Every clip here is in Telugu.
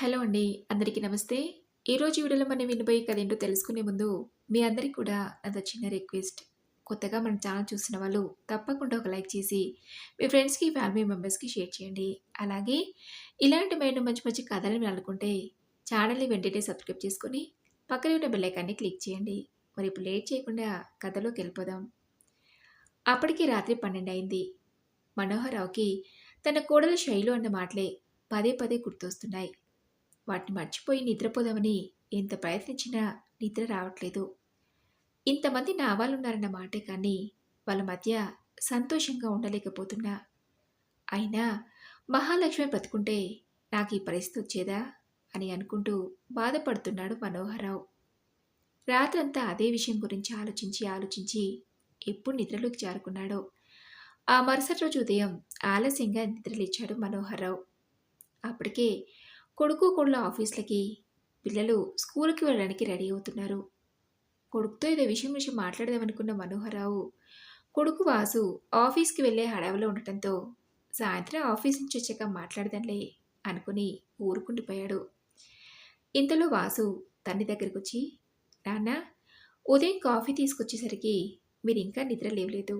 హలో అండి. అందరికీ నమస్తే. ఈరోజు వీడియోలో మనం వినబోయే కథ ఏంటో తెలుసుకునే ముందు, మీ అందరికీ కూడా నాతో చిన్న రిక్వెస్ట్. కొత్తగా మన ఛానల్ చూసిన వాళ్ళు తప్పకుండా ఒక లైక్ చేసి, మీ ఫ్రెండ్స్‌కి, ఫ్యామిలీ మెంబర్స్‌కి షేర్ చేయండి. అలాగే ఇలాంటి మరిన్ని మంచి మంచి కథలు అనుకుంటే ఛానల్‌ని వెంటనే సబ్స్క్రైబ్ చేసుకొని, పక్కనే ఉన్న బెల్లైకాన్ని క్లిక్ చేయండి. మరి ఇప్పుడు లేట్ చేయకుండా కథలోకి వెళ్ళిపోదాం. అప్పటికి రాత్రి 12 అయింది. మనోహరరావుకి తన కోడలు శైలు అన్న మాటలే పదే పదే గుర్తొస్తున్నాయి. వాటిని మర్చిపోయి నిద్రపోదామని ఎంత ప్రయత్నించినా నిద్ర రావట్లేదు. ఇంతమంది నా వాళ్ళున్నారన్న మాటే కానీ, వాళ్ళ మధ్య సంతోషంగా ఉండలేకపోతున్నా. అయినా మహాలక్ష్మి బ్రతుకుంటే నాకు ఈ పరిస్థితి వచ్చేదా అని అనుకుంటూ బాధపడుతున్నాడు మనోహరరావు. రాత్రంతా అదే విషయం గురించి ఆలోచించి ఆలోచించి ఎప్పుడు నిద్రలోకి జారుకున్నాడో ఆ మరుసటి రోజు ఉదయం ఆలస్యంగా నిద్రలేచాడు మనోహరరావు. అప్పటికే కొడుకు కోడళ్ళ ఆఫీస్లకి పిల్లలు స్కూల్కి వెళ్ళడానికి రెడీ అవుతున్నారు. కొడుకుతో ఇదే విషయం విషయం మాట్లాడదామనుకున్న మనోహరరావు, కొడుకు వాసు ఆఫీస్‌కి వెళ్ళే హడావిలో ఉండటంతో సాయంత్రం ఆఫీస్ నుంచి వచ్చాక మాట్లాడదాంలే అనుకుని ఊరుకుండిపోయాడు. ఇంతలో వాసు తండ్రి దగ్గరకొచ్చి, నాన్నా ఉదయం కాఫీ తీసుకొచ్చేసరికి మీరు ఇంకా నిద్ర లేవలేదు.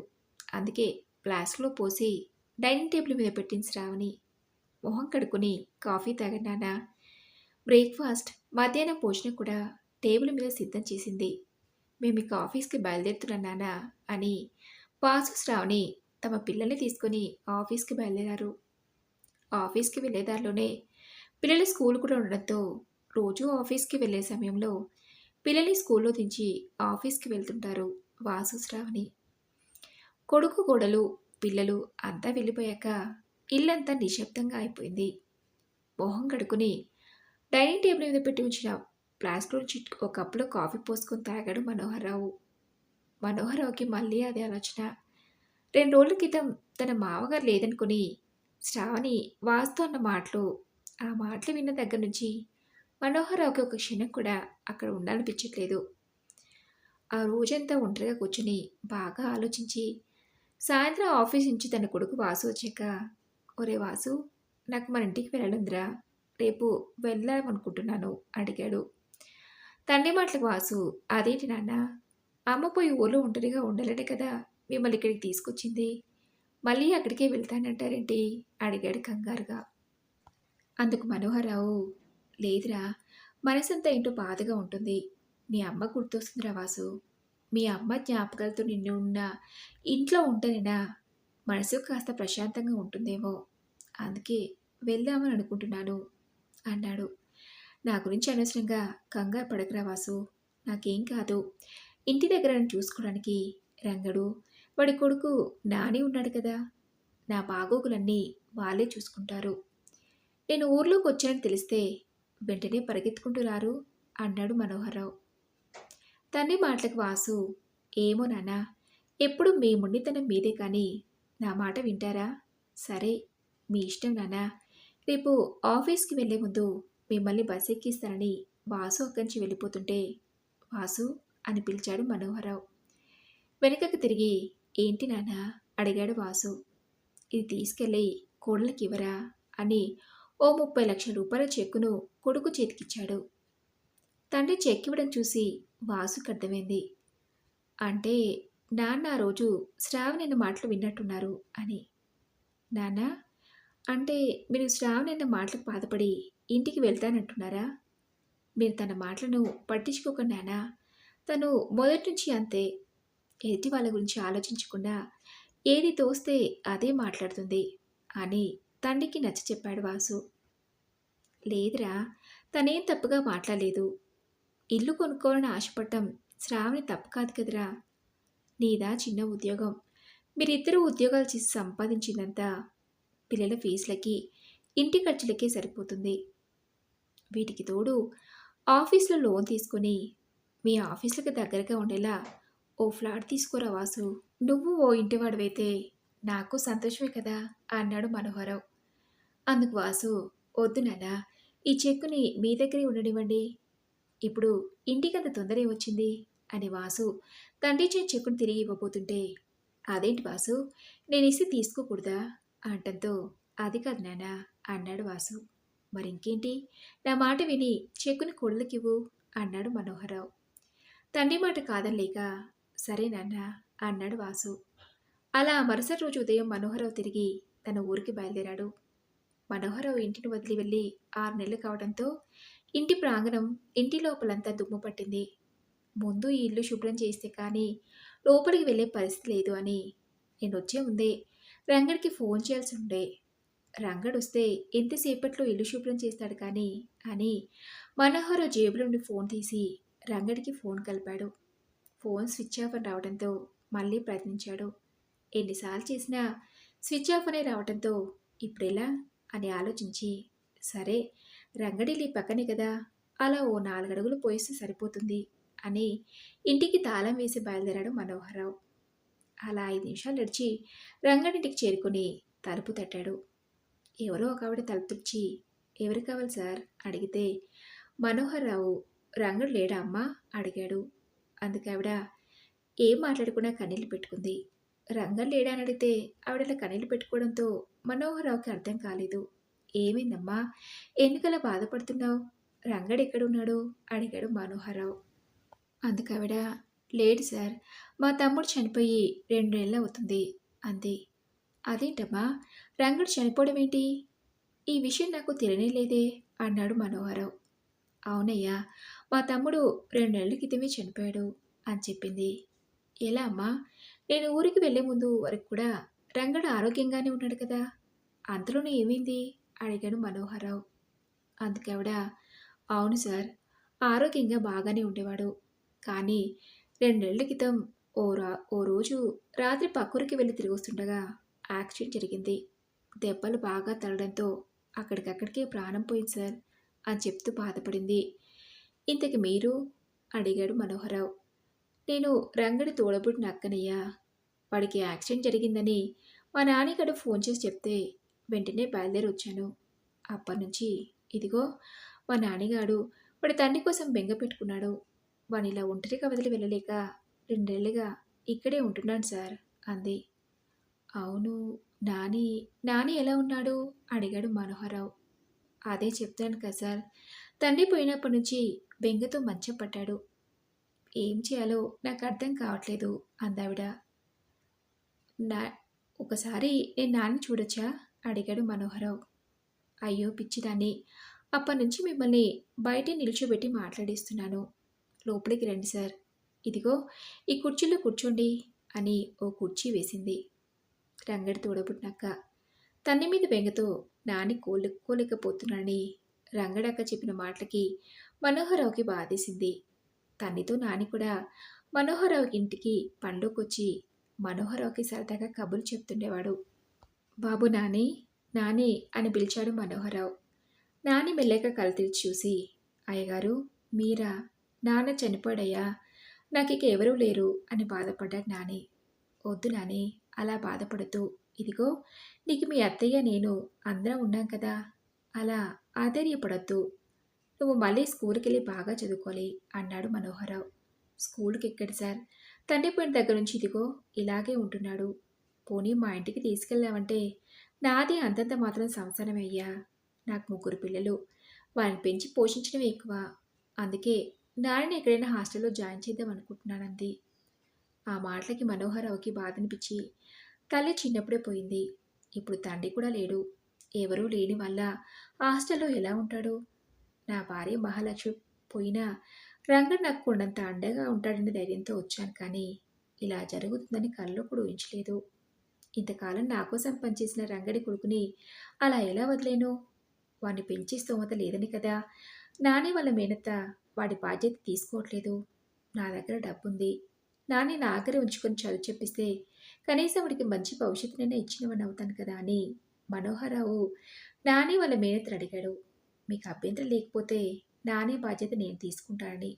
అందుకే ప్లాస్క్లో పోసి డైనింగ్ టేబుల్ మీద పెట్టించి రావని మొహం కడుక్కుని కాఫీ తాగండి బ్రేక్‌ఫాస్ట్, మధ్యాహ్నం భోజనం కూడా టేబుల్ మీద సిద్ధం చేసింది. మేము ఇక ఆఫీస్‌కి బయలుదేరుతున్నానా అని వాసు, శ్రావణి తమ పిల్లల్ని తీసుకొని ఆఫీస్‌కి బయలుదేరారు. ఆఫీస్‌కి వెళ్ళే దారిలోనే స్కూల్ కూడా ఉండడంతో రోజూ ఆఫీస్‌కి వెళ్ళే సమయంలో పిల్లల్ని స్కూల్‌లో దించి ఆఫీస్‌కి వెళ్తుంటారు వాసు, శ్రావణి. కొడుకు, కోడలు, పిల్లలు అంతా వెళ్ళిపోయాక ఇల్లంతా నిశ్శబ్దంగా అయిపోయింది. మొహం కడుక్కుని డైనింగ్ టేబుల్ మీద పెట్టి ఉంచిన ఫ్లాస్క్‌లో నుంచి ఒక కప్పులో కాఫీ పోసుకొని తాగాడు మనోహరరావు. మనోహరరావుకి మళ్ళీ అదే ఆలోచన. రెండు రోజుల క్రితం తన మామగారు లేదనుకుని శ్రావణి వాస్తు అన్న మాటలు, ఆ మాటలు విన్న దగ్గర నుంచి మనోహరరావుకి ఒక క్షణం కూడా అక్కడ ఉండాలనిపించట్లేదు. ఆ రోజంతా ఒంటరిగా కూర్చుని బాగా ఆలోచించి సాయంత్రం ఆఫీస్ నుంచి తన కొడుకు వాసు వచ్చాక, ఒరే వాసు నాకు మన ఇంటికి వెళ్ళాలుందిరా. రేపు వెళ్దామనుకుంటున్నాను అడిగాడు. తండ్రి మాటలకు వాసు అదేంటి నాన్నా? అమ్మ పోయి ఊళ్ళో ఒంటరిగా ఉండలేడు కదా మిమ్మల్ని ఇక్కడికి తీసుకొచ్చింది. మళ్ళీ అక్కడికే వెళ్తానంటారేంటి? అడిగాడు కంగారుగా. అందుకు మనోహరరావు, లేదురా మనసంతా ఏంటో బాధగా ఉంటుంది. మీ అమ్మ గుర్తొస్తుందిరా వాసు. మీ అమ్మ జ్ఞాపకాలతో నిన్ను ఉన్న ఇంట్లో ఉంటేనేనా మనసు కాస్త ప్రశాంతంగా ఉంటుందేమో. అందుకే వెళ్దామని అనుకుంటున్నాను అన్నాడు. నా గురించి అనవసరంగా కంగారు పడకరా వాసు. నాకేం కాదు. ఇంటి దగ్గర చూసుకోవడానికి రంగడు, వాడి కొడుకు నాని ఉన్నాడు కదా. నా బాగోగులన్నీ వాళ్ళే చూసుకుంటారు. నేను ఊర్లోకి వచ్చానని తెలిస్తే వెంటనే పరిగెత్తుకుంటూ రారు అన్నాడు మనోహరరావు. తండ్రి మాటలకు వాసు, ఏమో నాన్నా ఎప్పుడు మీ మొండితనం మీదే కానీ నా మాట వింటారా? సరే మీ ఇష్టం నానా రేపు ఆఫీస్‌కి వెళ్ళే ముందు మిమ్మల్ని బస్ ఎక్కిస్తానని వాసు అక్కడి నుంచి వెళ్ళిపోతుంటే, వాసు అని పిలిచాడు మనోహరరావు. వెనుకకు తిరిగి ఏంటి నాన్న అడిగాడు వాసు. ఇది తీసుకెళ్ళి కోడలికివ్వరా అని ఓ ముప్పై లక్షల రూపాయల చెక్కును కొడుకు చేతికిచ్చాడు. తండ్రి చెక్ ఇవ్వడం చూసి వాసుకు అర్థమైంది. అంటే నాన్న ఆ రోజు శ్రావణి మాటలు విన్నట్టున్నారు అని. నానా అంటే మీరు శ్రావణి అన్న మాటలకు బాధపడి ఇంటికి వెళ్తానంటున్నారా? మీరు తన మాటలను పట్టించుకోకుండానా తను మొదటి నుంచి అంతే. ఎదుటి వాళ్ళ గురించి ఆలోచించకుండా ఏది తోస్తే అదే మాట్లాడుతుంది అని తండ్రికి నచ్చచెప్పాడు వాసు. లేదురా తనేం తప్పుగా మాట్లాడలేదు. ఇల్లు కొనుక్కోవాలని ఆశపడటం శ్రావణి తప్పు కాదు కదరా. నీదా చిన్న ఉద్యోగం. మీరిద్దరూ ఉద్యోగాలు చేసి సంపాదించిందంతా పిల్లల ఫీజులకి, ఇంటి ఖర్చులకే సరిపోతుంది. వీటికి తోడు ఆఫీస్‌లో లోన్ తీసుకొని మీ ఆఫీసులకు దగ్గరగా ఉండేలా ఓ ఫ్లాట్ తీసుకోరా వాసు. నువ్వు ఓ ఇంటివాడివైతే నాకు సంతోషమే కదా అన్నాడు మనోహరరావు. అందుకు వాసు, వద్దు నాన్నా ఈ చెక్కుని మీ దగ్గరే ఉండనివ్వండి. ఇప్పుడు ఇంటికంత తొందరే వచ్చింది అని వాసు తండ్రిచ్చిన చెక్కును తిరిగి ఇవ్వబోతుంటే, అదేంటి వాసు నేను ఇస్తే తీసుకోకూడదా? అంటంతో అది కాదు నానా అన్నాడు వాసు. మరింకేంటి? నా మాట విని చెక్కుని కొడులకివ్వు అన్నాడు మనోహరరావు. తండ్రి మాట కాదనిలేక సరే నాన్న అన్నాడు వాసు. అలా మరుసటి రోజు ఉదయం మనోహరరావు తిరిగి తన ఊరికి బయలుదేరాడు. మనోహరరావు ఇంటిని వదిలి వెళ్ళి ఆరు నెలలు కావడంతో ఇంటి ప్రాంగణం ఇంటి లోపలంతా దుమ్ము పట్టింది. ముందు ఈ ఇల్లు శుభ్రం చేస్తే కానీ లోపలికి వెళ్ళే పరిస్థితి లేదు అని నేను వచ్చే ముందే రంగడికి ఫోన్ చేయాల్సి ఉండే రంగడు వస్తే ఎంతసేపట్లో ఇల్లు శుభ్రం చేస్తాడు కానీ అని మనోహరరావు జేబులోండి ఫోన్ తీసి రంగడికి ఫోన్ కలిపాడు. ఫోన్ స్విచ్ ఆఫ్ అని రావడంతో మళ్ళీ ప్రయత్నించాడు. ఎన్నిసార్లు చేసినా స్విచ్ ఆఫ్ అనే రావడంతో ఇప్పుడెలా? అని ఆలోచించి సరే రంగడిలి పక్కనే కదా అలా ఓ నాలుగడుగులు పోయిస్తే సరిపోతుంది అని ఇంటికి తాళం వేసి బయలుదేరాడు మనోహరరావు. అలా ఐదు నిమిషాలు నడిచి రంగడింటికి చేరుకుని తలుపు తట్టాడు. ఎవరో ఒక ఆవిడ తలుపు తెరిచి ఎవరు కావాలి సార్? అడిగితే మనోహర్రావు. రంగడు లేడా అమ్మా? అడిగాడు. అందుకు ఆవిడ ఏం మాట్లాడకుండా కన్నీళ్ళు పెట్టుకుంది. రంగం లేడా? అని అడిగితే ఆవిడ కన్నీళ్ళు పెట్టుకోవడంతో మనోహరరావుకి అర్థం కాలేదు. ఏమైందమ్మా? ఎందుకలా బాధపడుతున్నావు? రంగడు ఎక్కడున్నాడు? అడిగాడు మనోహరరావు. అందుకు ఆవిడ లేడు సార్ మా తమ్ముడు చనిపోయి రెండు నెలలు అవుతుంది అంది. అదేంటమ్మా రంగడు చనిపోవడం ఏంటి? ఈ విషయం నాకు తెలియనే లేదే అన్నాడు మనోహరరావు అవునయ్యా మా తమ్ముడు రెండు నెలల క్రితమే చనిపోయాడు అని చెప్పింది. ఎలా అమ్మా నేను ఊరికి వెళ్ళే ముందు వరకు కూడా రంగడు ఆరోగ్యంగానే ఉన్నాడు కదా అంతలోనే ఏమైంది? అడిగాడు మనోహరరావు అందుకావిడ అవును సార్ ఆరోగ్యంగా బాగానే ఉండేవాడు కానీ రెండేళ్ళ క్రితం ఓ రా ఓ రోజు రాత్రి పక్కూరికి వెళ్ళి తిరిగి వస్తుండగా యాక్సిడెంట్ జరిగింది. దెబ్బలు బాగా తగలడంతో అక్కడికక్కడికే ప్రాణం పోయింది సార్ అని చెప్తూ బాధపడింది. ఇంతకి మీరు? అడిగాడు మనోహరరావు. నేను రంగడి తోడబుట్టిన అక్కనయ్యా వాడికి యాక్సిడెంట్ జరిగిందని మా నాన్నగారు ఫోన్ చేసి చెప్తే వెంటనే బయలుదేరి వచ్చాను. అప్పటి నుంచి ఇదిగో మా నాన్నగాడు వాడి తండ్రి కోసం బెంగ పెట్టుకున్నాడు. వాని ఇలా ఒంటరిగా వదిలి వెళ్ళలేక రెండేళ్ళుగా ఇక్కడే ఉంటున్నాను సార్ అంది. అవును నాని నాని ఎలా ఉన్నాడు? అడిగాడు మనోహరరావు. అదే చెప్తాను కదా సార్ తండ్రి పోయినప్పటి నుంచి బెంగతో మంచం పట్టాడు. ఏం చేయాలో నాకు అర్థం కావట్లేదు అందావిడ. నా ఒకసారి నేను నాన్న చూడొచ్చా? అడిగాడు మనోహరరావు. అయ్యో పిచ్చిదాన్ని. అప్పటి నుంచి మిమ్మల్ని బయట నిల్చోబెట్టి మాట్లాడిస్తున్నాను. లోపలికి రండి సార్. ఇదిగో ఈ కుర్చీలో కూర్చోండి అని ఓ కుర్చీ వేసింది. రంగడి తోడబుట్టినక్క తన్ని మీద బెంగతో నాని కోలుకోలేకపోతున్నానని రంగడక్క చెప్పిన మాటలకి మనోహరరావుకి బాధేసింది. తన్నితో నాని కూడా మనోహరరావు ఇంటికి పండుకొచ్చి మనోహరరావుకి సరదాగా కబుర్లు చెప్తుండేవాడు. బాబు నాని నాని అని పిలిచాడు మనోహరరావు. నాని మెల్లక కలతిరిచి చూసి అయ్యగారు మీరా? నాన్న చనిపోయాడయ్యా. నాకు ఇక ఎవరూ లేరు అని బాధపడ్డాడు నాని. వద్దు నాని అలా బాధపడుతూ ఇదిగో నీకు మీ అత్తయ్య నేను అందరం ఉన్నాం కదా. అలా ఆధైర్యపడద్దు నువ్వు మళ్ళీ స్కూల్కి వెళ్ళి బాగా చదువుకోవాలి అన్నాడు మనోహరరావు. స్కూల్కి ఎక్కడు సార్. తండ్రి పోయిన దగ్గర నుంచి ఇదిగో ఇలాగే ఉంటున్నాడు. పోనీ మా ఇంటికి తీసుకెళ్ళావంటే నాది అంతంత మాత్రం సంసారమయ్యా నాకు ముగ్గురు పిల్లలు. వారిని పెంచి పోషించడం ఎక్కువ. అందుకే నారాయణ ఎక్కడైనా హాస్టల్లో జాయిన్ చేద్దాం అనుకుంటున్నానంది ఆ మాటలకి మనోహరరావుకి బాధ అనిపించి తల్లి చిన్నప్పుడే పోయింది. ఇప్పుడు తండ్రి కూడా లేడు. ఎవరూ లేని వల్ల హాస్టల్లో ఎలా ఉంటాడు? నా భార్య మహాలక్ష్మి పోయినా రంగడు నాకు కొండంత అండగా ఉంటాడనే ధైర్యంతో వచ్చాను కానీ ఇలా జరుగుతుందని కళ్ళు కూడా ఊహించలేదు. ఇంతకాలం నా కోసం పనిచేసిన రంగడి కొడుకుని అలా ఎలా వదిలేను? వాడిని పెంచే స్తోమత లేదని కదా? నాని వాళ్ళ మేనత్త వాడి బాధ్యత తీసుకోవట్లేదు. నా దగ్గర డబ్బుంది. నాని నా ఆఖరి ఉంచుకొని చదువు చెప్పిస్తే కనీసం వాడికి మంచి భవిష్యత్తునైనా ఇచ్చినవని అవుతాను కదా అని మనోహరరావు నాని వాళ్ళ మేనత్తను అడిగాడు. మీకు అభ్యంతరం లేకపోతే నాని బాధ్యత నేను తీసుకుంటానని.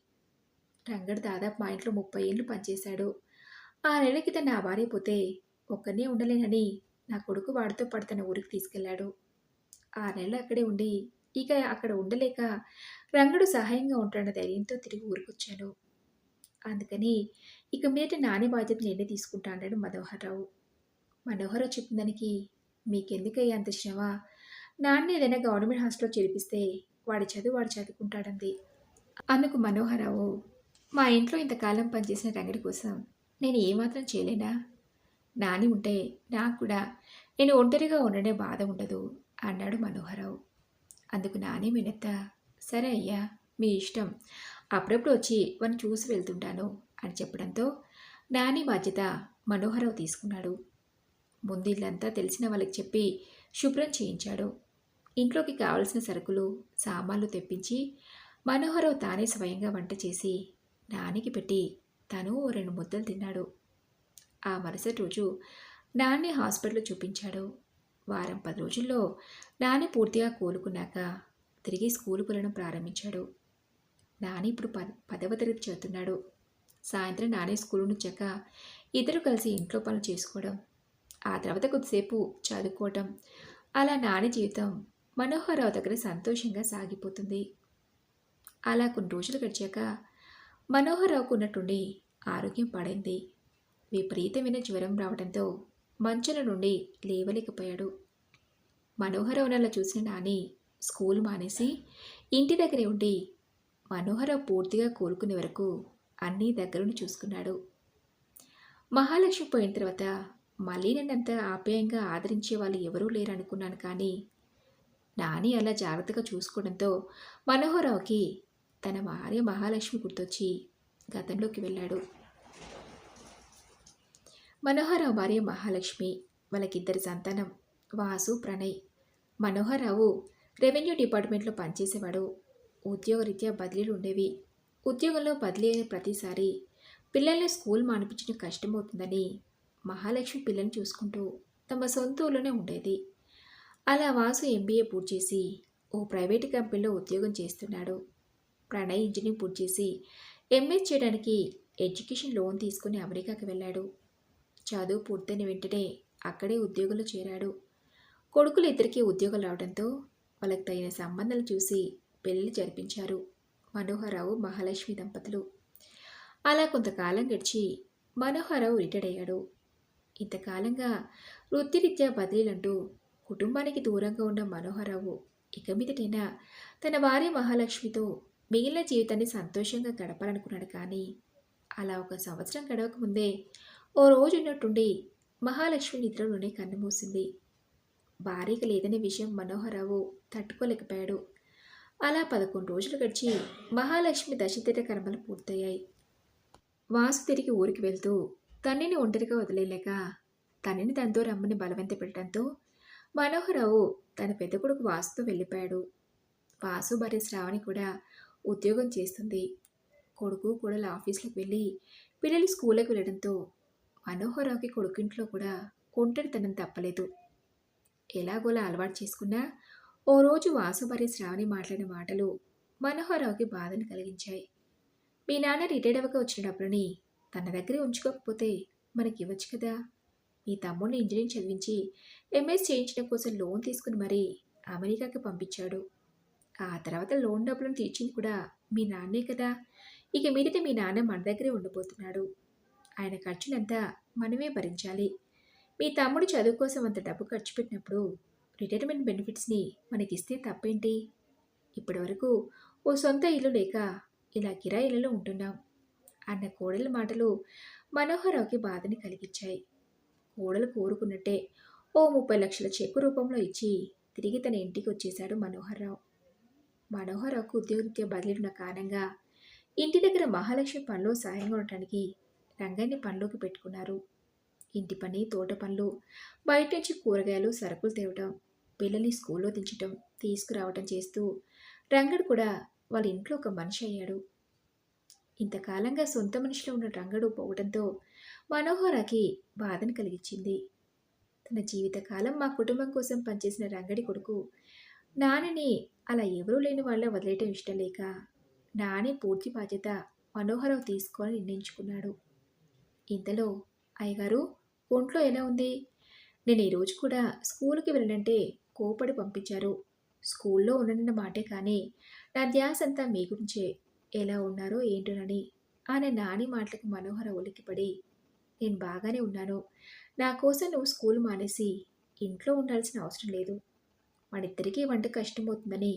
రంగడు దాదాపు మా ఇంట్లో ముప్పై ఏళ్ళు పనిచేశాడు. ఆ నెల క్రితం నా భార్య పోతే ఒక్కనే ఉండలేనని నా కొడుకు వాడితో పాటు తన ఊరికి తీసుకెళ్ళాడు ఆ నెల అక్కడే ఉండి ఇక అక్కడ ఉండలేక రంగడు సహాయంగా ఉంటాడన్న ధైర్యంతో తిరిగి ఊరికొచ్చాను అందుకని ఇక మీద నాని బాధ్యత నేనే తీసుకుంటా అన్నాడు మనోహర్రావు. మనోహరరావు చెప్పిన దానికి మీకెందుకయ్యా అంత శ్రమ? నాన్న ఏదైనా గవర్నమెంట్ హాస్టల్లో చేర్పిస్తే వాడి చదువు వాడు చదువుకుంటాడంది. అందుకు మనోహరరావు మా ఇంట్లో ఇంతకాలం పనిచేసిన రంగడి కోసం నేను ఏమాత్రం చేయలేనా? నాని ఉంటే నాకు కూడా నేను ఒంటరిగా ఉండడే బాధ ఉండదు అన్నాడు మనోహరరావు. అందుకు నాని వినెత్త. సరే అయ్యా మీ ఇష్టం. అప్పుడప్పుడు వచ్చి వాడిని చూసి వెళ్తుంటాను అని చెప్పడంతో నాని బాధ్యత మనోహరరావు తీసుకున్నాడు. ముందు ఇల్లంతా తెలిసిన వాళ్ళకి చెప్పి శుభ్రం చేయించాడు. ఇంట్లోకి కావలసిన సరుకులు సామాన్లు తెప్పించి మనోహరరావు తానే స్వయంగా వంట చేసి నానికి పెట్టి తను ఓ రెండు ముద్దలు తిన్నాడు. ఆ మరుసటి రోజు నాన్ని హాస్పిటల్లో చూపించాడు. వారం పది రోజుల్లో నాని పూర్తిగా కోలుకున్నాక తిరిగి స్కూలుకు వెళ్ళడం ప్రారంభించాడు. నాని ఇప్పుడు పద పదవ తరగతి చదువుతున్నాడు. సాయంత్రం నాని స్కూల్ నుంచాక ఇద్దరు కలిసి ఇంట్లో పనులు చేసుకోవడం ఆ తర్వాత కొద్దిసేపు చదువుకోవటం అలా నాని జీవితం మనోహరరావు దగ్గర సంతోషంగా సాగిపోతుంది. అలా కొన్ని రోజులు గడిచాక మనోహరరావుకు ఉన్నట్టుండి ఆరోగ్యం పడింది. విపరీతమైన జ్వరం రావడంతో మంచుల నుండి లేవలేకపోయాడు. మనోహరవనల చూసిన నాని స్కూల్ మానేసి ఇంటి దగ్గరే ఉండి మనోహర పూర్తిగా కోలుకునే వరకు అన్నీ దగ్గరుండి చూసుకున్నాడు. మహాలక్ష్మి పోయిన తర్వాత మళ్ళీ నన్నంత ఆప్యాయంగా ఆదరించే వాళ్ళు ఎవరూ లేరనుకున్నాను కానీ నాని అలా జాగ్రత్తగా చూసుకోవడంతో మనోహరరావుకి తన భార్య మహాలక్ష్మి గుర్తొచ్చి గతంలోకి వెళ్ళాడు. మనోహరరావు భార్య మహాలక్ష్మి వాళ్ళకిద్దరి సంతానం వాసు ప్రణయ్. మనోహరరావు రెవెన్యూ డిపార్ట్మెంట్లో పనిచేసేవాడు. ఉద్యోగరీత్యా బదిలీలు ఉండేవి ఉద్యోగంలో బదిలీ అయిన ప్రతిసారి పిల్లల్ని స్కూల్ మానిపించడం కష్టమవుతుందని మహాలక్ష్మి పిల్లల్ని చూసుకుంటూ తమ సొంత ఊళ్ళోనే ఉండేది. అలా వాసు ఎంబీఏ పూర్తి చేసి ఓ ప్రైవేట్ కంపెనీలో ఉద్యోగం చేస్తున్నాడు. ప్రణయ్ ఇంజనీరింగ్ పూర్తి చేసి ఎంఎస్ చేయడానికి ఎడ్యుకేషన్ లోన్ తీసుకుని అమెరికాకి వెళ్ళాడు. చదువు పూర్తయిన వెంటనే అక్కడే ఉద్యోగంలో చేరాడు. కొడుకులు ఇద్దరికీ ఉద్యోగాలు రావడంతో వాళ్ళకి తగిన సంబంధాలు చూసి పెళ్ళి జరిపించారు మనోహరరావు మహాలక్ష్మి దంపతులు. అలా కొంతకాలం గడిచి మనోహరరావు రిటైర్డ్ అయ్యాడు. ఇంతకాలంగా వృత్తిరీత్యా బదిలీలంటూ కుటుంబానికి దూరంగా ఉన్న మనోహరరావు ఇక మీదటైనా తన భార్య మహాలక్ష్మితో మిగిలిన జీవితాన్ని సంతోషంగా గడపాలనుకున్నాడు కానీ అలా ఒక సంవత్సరం గడవక ముందే ఓ రోజు ఉన్నట్టుండి మహాలక్ష్మి నిద్రలోనే కన్నుమూసింది. భార్యకి లేదనే విషయం మనోహరరావు తట్టుకోలేకపోయాడు. అలా పదకొండు రోజులు గడిచి మహాలక్ష్మి దశతిథ కర్మలు పూర్తయ్యాయి. వాసు తిరిగి ఊరికి వెళ్తూ తన్నిని ఒంటరిగా వదిలేలేక తనని తనతో రమ్మని బలవంత పెట్టడంతో మనోహరరావు తన పెద్ద కొడుకు వాసుతో వెళ్ళిపోయాడు. వాసు భార్య శ్రావణి కూడా ఉద్యోగం చేస్తుంది. కొడుకు కూడా ఆఫీస్లోకి వెళ్ళి పిల్లలు స్కూల్కి వెళ్ళడంతో మనోహరరావుకి కొడుకింట్లో కూడా ఒంటరితనం తప్పలేదు. ఎలాగోలా అలవాటు చేసుకున్నా ఓ రోజు వాసు శ్రావణి మాట్లాడిన మాటలు మనోహరరావుకి బాధను కలిగించాయి. మీ నాన్న రిటైర్డ్ అవ్వక వచ్చిన డబ్బులని తన దగ్గరే ఉంచుకోకపోతే మనకి ఇవ్వచ్చు కదా? మీ తమ్ముడిని ఇంజనీరింగ్ చదివించి ఎంఎస్ చేయించడం కోసం లోన్ తీసుకుని మరీ అమెరికాకి పంపించాడు. ఆ తర్వాత లోన్ డబ్బులను తీర్చింది కూడా మీ నాన్నే కదా? ఇక మీదట మీ నాన్న మన దగ్గరే ఉండిపోతున్నాడు. ఆయన ఖర్చులంతా మనమే భరించాలి. మీ తమ్ముడు చదువు కోసం అంత డబ్బు ఖర్చు పెట్టినప్పుడు రిటైర్మెంట్ బెనిఫిట్స్ని మనకిస్తే తప్పేంటి? ఇప్పటివరకు ఓ సొంత ఇల్లు లేక ఇలా కిరాయిలలో ఉంటున్నాం. అన్న కోడల మాటలు మనోహరరావుకి బాధని కలిగించాయి. కోడలు కోరుకున్నట్టే ఓ ముప్పై లక్షల చెక్కు రూపంలో ఇచ్చి తిరిగి తన ఇంటికి వచ్చేశాడు మనోహర్రావు. మనోహర్రావుకు ఉద్యోగరీత్యా బదిలీఉన్న కారణంగా ఇంటి దగ్గర మహాలక్ష్మి పనిలో సహాయంగా ఉండటానికి రంగయ్యని పనిలోకి పెట్టుకున్నారు. ఇంటి పని తోట పనులు బయట నుంచి కూరగాయలు సరుకులు తేవటం పిల్లల్ని స్కూల్లో దించటం తీసుకురావటం చేస్తూ రంగడు కూడా వాళ్ళ ఇంట్లో ఒక మనిషి అయ్యాడు. ఇంతకాలంగా సొంత మనిషిలో ఉన్న రంగడు పోవడంతో మనోహరకి బాధను కలిగించింది. తన జీవితకాలం మా కుటుంబం కోసం పనిచేసిన రంగడి కొడుకు నాన్నని అలా ఎవరూ లేని వాళ్ళ వదిలేయటం ఇష్టం లేక నానే పూర్తి బాధ్యత మనోహరం తీసుకోవాలని నిర్ణయించుకున్నాడు. ఇంతలో అయ్యగారు ఒంట్లో ఎలా ఉంది? నేను ఈరోజు కూడా స్కూల్కి వెళ్ళనంటే కోపడి పంపించారు. స్కూల్లో ఉండనన్న మాటే కానీ నా ధ్యాస అంతా మీ గురించే. ఎలా ఉన్నారో ఏంటోనని ఆయన నాని మాటలకు మనోహర ఉలిక్కిపడి నేను బాగానే ఉన్నాను. నా కోసం నువ్వు స్కూల్ మానేసి ఇంట్లో ఉండాల్సిన అవసరం లేదు. మనిద్దరికీ వంట కష్టమవుతుందని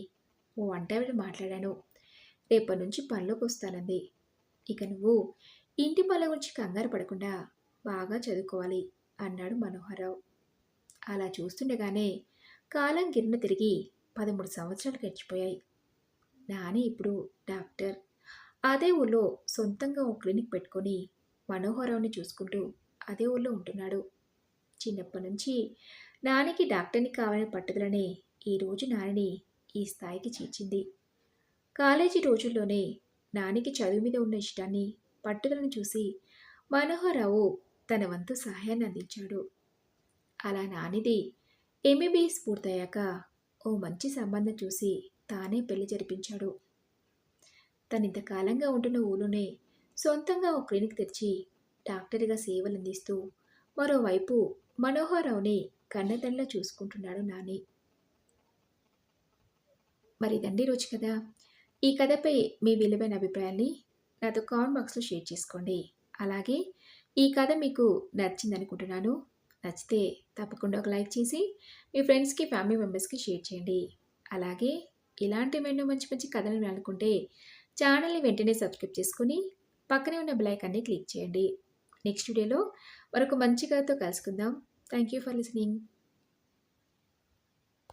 ఓ వంటావిడ మాట్లాడాను. రేపటి నుంచి పనిలోకి వస్తానంది. ఇక నువ్వు ఇంటి పనుల గురించి కంగారు పడకుండా బాగా చదువుకోవాలి అన్నాడు మనోహరరావు. అలా చూస్తుండగానే కాలం గిరిన తిరిగి పదమూడు సంవత్సరాలు గడిచిపోయాయి. నాని ఇప్పుడు డాక్టర్. అదే ఊళ్ళో సొంతంగా ఓ క్లినిక్ పెట్టుకొని మనోహరరావుని చూసుకుంటూ అదే ఊళ్ళో ఉంటున్నాడు. చిన్నప్పటి నుంచి నానికి డాక్టర్ని కావాలని పట్టుదలనే ఈరోజు నానిని ఈ స్థాయికి చేర్చింది. కాలేజీ రోజుల్లోనే నానికి చదువు మీద ఉన్న ఇష్టాన్ని పట్టుదలను చూసి మనోహరరావు తన వంతు సహాయాన్ని అందించాడు. అలా నానిది ఎంబీబీఎస్ పూర్తయ్యాక ఓ మంచి సంబంధం చూసి తానే పెళ్ళి జరిపించాడు. తనింతకాలంగా ఉంటున్న ఊళ్ళోనే సొంతంగా ఓ క్లినిక్ తెరిచి డాక్టర్గా సేవలు అందిస్తూ మరోవైపు మనోహరరావుని కన్నతండ్రిలా చూసుకుంటున్నాడు నాని. మరి ఇదండి రోజు కదా ఈ కథపై మీ విలువైన అభిప్రాయాన్ని నాతో కామెంట్ బాక్స్లో షేర్ చేసుకోండి. అలాగే ఈ కథ మీకు నచ్చిందనుకుంటున్నాను. నచ్చితే తప్పకుండా ఒక లైక్ చేసి మీ ఫ్రెండ్స్కి ఫ్యామిలీ మెంబర్స్కి షేర్ చేయండి. అలాగే ఇలాంటి ఎన్నో మంచి మంచి కథలు వినాలనుకుంటే ఛానల్ని వెంటనే సబ్స్క్రైబ్ చేసుకుని పక్కనే ఉన్న బ్లాక్ ఐకాన్ని క్లిక్ చేయండి. నెక్స్ట్ వీడియోలో మరొక మంచి కథతో కలుసుకుందాం. Thank you for listening.